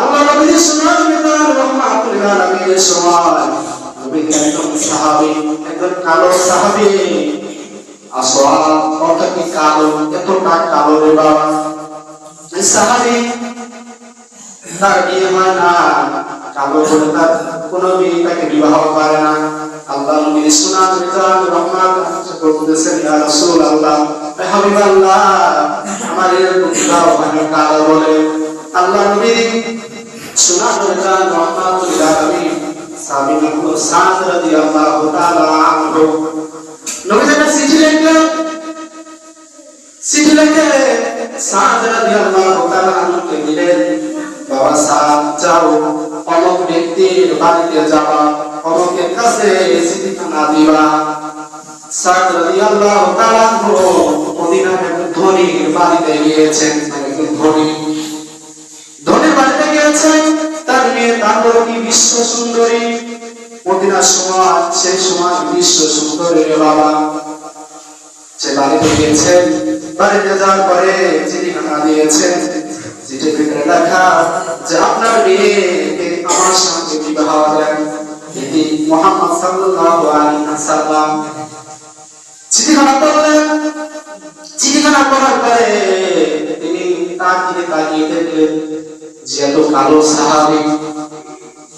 আল্লাহ নবীর সুনাম বিদান রহমাতুল আলামিনের সময় নবীর একজন সাহাবী, একজন কালো সাহাবী। আসওয়া অর্থাৎ কি কালো? এতটা কালো রে বাবা এই তার বিয়ে হয় না। কালো বলে তার কোনো মেয়ে তাকে বিবাহ করে না। আল্লাহ নবীর সুনাম বিদান রহমাত বলতেছেন, ইয়া রাসূলুল্লাহ হাবিবাল্লাহ, আমার এরকম কালো বলে। আল্লাহ নবীর সুনাম বিদান রহমাতুল আলামিন সাহাবী হলো সাদ রাদিয়াল্লাহু তাআলা আনহু। নবী যখন চিঠি লিখলেন চিঠি সাদ রাদিয়াল্লাহু তাআলা আনহুকে দিলেন, বাবা সাদ, যাও, অমুক ব্যক্তির বাড়িতে যাবা, অমুকের কাছে চিঠিখানা দিবা। সাদ রাদিয়াল্লাহু তাআলা আনহু মদিনার ধনীর বাড়িতে গিয়েছেন ধনী কি বিশ্ব সুন্দরী মদিনার সময় সেই সময় বিশ্ব সুন্দরী বাবা। সে বাড়িতে গিয়েছেন, বাড়িতে যাওয়ার পরে চিঠিখানা দিয়েছেন চিঠির ভিতরে লেখা, যে আপনার মেয়েকে আমার সঙ্গে বিবাহ দেন এটি মোহাম্মদ সাল্লাল্লাহু আলাইহি ওয়াসাল্লাম। চিঠিখানা পড়লেন, চিঠিখানা পড়ার পরে তিনি তার দিকে তাকিয়ে দেখলেন যে এত কালো সাহাবি।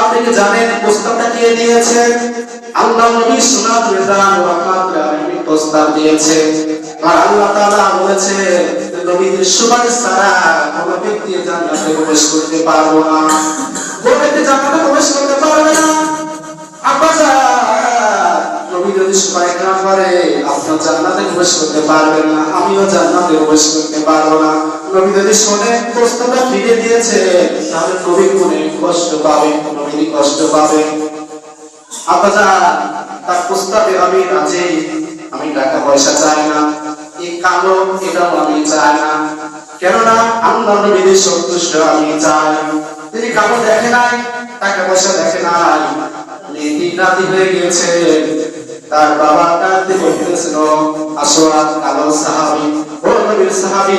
আপনি কি জানেন প্রস্তাবটা কে দিয়েছে? আল্লাহ নবী সুনাত রিজান রহমাতুল্লাহ প্রস্তাব দিয়েছে। আর আল্লাহ তাআলা বলেছে, নবীদের সুপারিশ ছাড়া কোন ব্যক্তি জান্নাতে প্রবেশ করতে পারব না। কোন ব্যক্তি জান্নাতে প্রবেশ করতে পারবে না। আব্বাসা নবী যদি সুপারিশ না করে আপনার জান্নাতে প্রবেশ করতে পারবেন না, আমিও জান্নাতে প্রবেশ করতে পারব না। নবী যদি শোনে, প্রশ্নটা ফিরে দিয়েছে, তাহলে নবী মনে কষ্ট পাবে নবী কষ্ট পাবে। আব্বাসা তার প্রস্তাবে আমি রাজি, আমি টাকা পয়সা চাই না এই কালো, এটাও আমি চাই না। কেননা আল্লাহ নবীর সন্তুষ্ট আমি চাই। তিনি কালো দেখে নাই, টাকা পয়সা দেখে নাই মেয়েটি রাতি হয়ে গিয়েছে। তার বাবা কাঁদতে বলতেছিল আসোয়াদ কালো সাহাবি, ও নবীর সাহাবি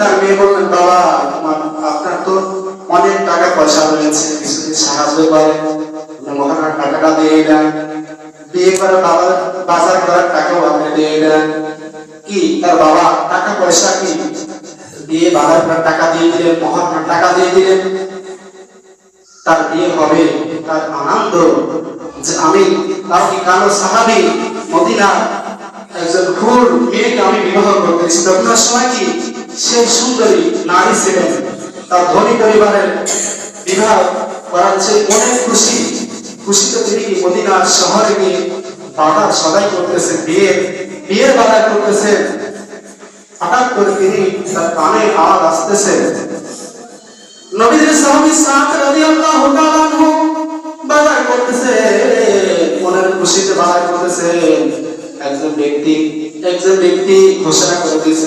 তার মেয়ে বললেন, বাবা আপনার তো অনেক টাকা পয়সা রয়েছে সাহায্য করে। মহারণের টাকাটা দিয়ে দেন। বিয়ে করে বাবার বাজার করার টাকাও আপনি দিয়ে দেন। কি? তার বাবা টাকা পয়সা কি? বিয়ে বাবার টাকা দিয়ে দিলেন মহাত্মার টাকা দিয়ে দিলেন। তার বিয়ে হবে, তার আনন্দ যে আমি তার কি কালো সাহাবি মদিনা একজন হুর মেয়েকে আমি বিবাহ করতেছি তখন সময় কি? সেই সুন্দরী নারী ছিলেন। তার ধনী পরিবারের বিবাহ করার চেয়ে অনেক খুশি। খুশিতে তিনি মদিনার শহরে গিয়ে বাধা সদাই করতেছে বিয়ের বিয়ের বাধা করতেছে। হঠাৎ করে তিনি তার কানে আওয়াজ আসতেছে। নবীদের সাহাবী সাদ রাদিয়াল্লাহু তাআলা আনহু বাজার করতেছে, মনের খুশিতে বাজার করতেছে। একজন ব্যক্তি একজন ব্যক্তি ঘোষণা করে দিয়েছে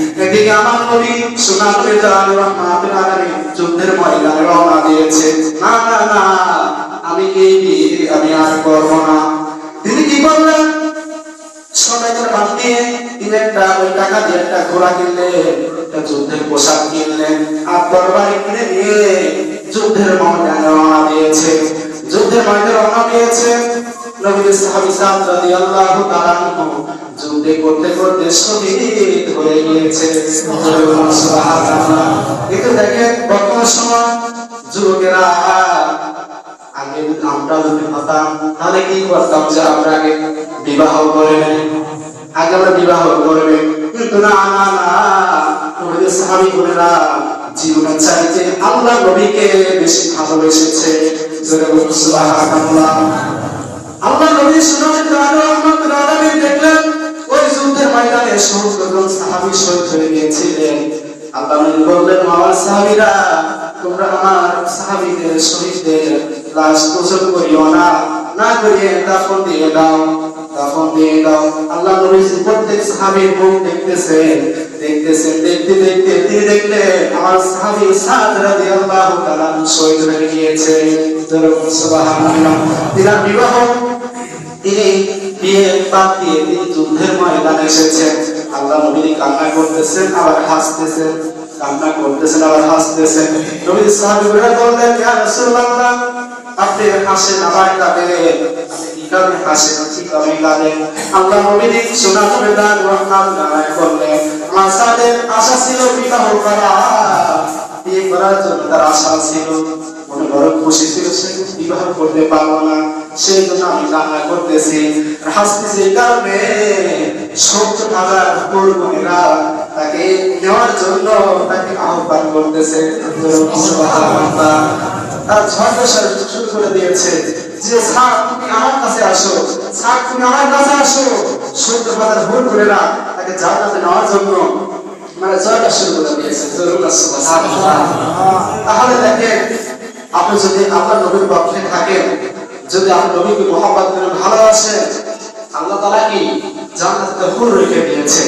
এদিকে আমার নবী সুনাম রেজাল রহমাতুল আলামিন যুদ্ধের ময়দানে রওনা দিয়েছে। না না না, আমি এই বিয়ে আমি আর করব না। তিনি কি করলেন? সবাইকে বাদ দিয়ে তিনি একটা, ওই টাকা দিয়ে একটা ঘোড়া কিনলেন, একটা যুদ্ধের পোশাক কিনলেন, আর তরবারি কিনে নিয়ে যুদ্ধের ময়দানে রওনা দিয়েছে। যুদ্ধের ময়দানে রওনা দিয়েছে। নবীর সাহাবী সাহেব রাদিয়াল্লাহু তাআলা যুদ্ধে করতে করতে শহীদ হয়ে গিয়েছে। সুবহানাল্লাহ। দেখেন, বর্তমান সময় যুবকেরা আগে আমরা যদি হতাম তাহলে কি করতাম যে আমরা আগে বিবাহ করে আগে আমরা বিবাহ করবে কিন্তু না না না আমাদের সাহাবি বোনেরা জীবনের চাইতে আল্লাহ নবীকে বেশি ভালোবেসেছে। সুবহানাল্লাহ। আল্লাহ নবী সুনামের দাঁড়ো রহমতুল আলামিন দেখলেন, ওই যুদ্ধের ময়দানে কতজন সাহাবী শহীদ হয়ে গিয়েছিলেন আল্লাহ নবী বললেন আমার সাহাবীরা, তোমরা আমার সাহাবীদের, শহীদদের লাশ গোসল করিও না না করিয়ে দাফন দিয়ে দাও, দাফন দিয়ে দাও। আল্লাহ নবী প্রত্যেক সাহাবীর মুখ দেখতেছেন দেখতেছেন, দেখতে দেখতে, তিনি দেখলেন আমার সাহাবী সাদ রাদিয়াল্লাহু তাআলা শহীদ হয়ে গিয়েছে সুবহানাল্লাহ। তিনার বিবাহ তিনি বিয়ে বাদ দিয়ে তিনি যুদ্ধের ময়দানে এসেছেন। আল্লাহ নবী কান্না করতেছেন, আবার হাসতেছেন, কান্না করতেছেন, আবার হাসতেছেন। নবী সাহাবীরা বললেন, ইয়া রাসূলুল্লাহ, আপনি হাসেন আবার কাঁদেন আপনি কারণে হাসেন, কি কারণে কাঁদেন? আল্লাহ নবী শোনা করে দান রহমান নারায় বললেন আমার সাদের আশা ছিল বিবাহ করা। বিয়ে করার জন্য তার আশা ছিল। ছিল সে বিবাহ করতে পারব না। সেই জন্য আমি কান্না করতেছি। হাসতেছি কারণে সত্তর হাজার বোনেরা তাকে নেওয়ার জন্য তাকে আহ্বান করতেছে। তার ঝড় শুরু করে দিয়েছে। যে, স্যার, তুমি আমার কাছে আসো। স্যার, তুমি আমার কাছে আসো। সত্তর হাজার বোনেরা তাকে জান্নাতে নেওয়ার জন্য মানে জয়টা শুরু করে দিয়েছে। তাহলে দেখেন আপনি যদি আপনার নবীর পক্ষে থাকেন, যদি আপনি নবীকে মহব্বত করে ভালোবাসেন, আল্লাহ তারা কি জান্নাতে হুর রেখে দিয়েছে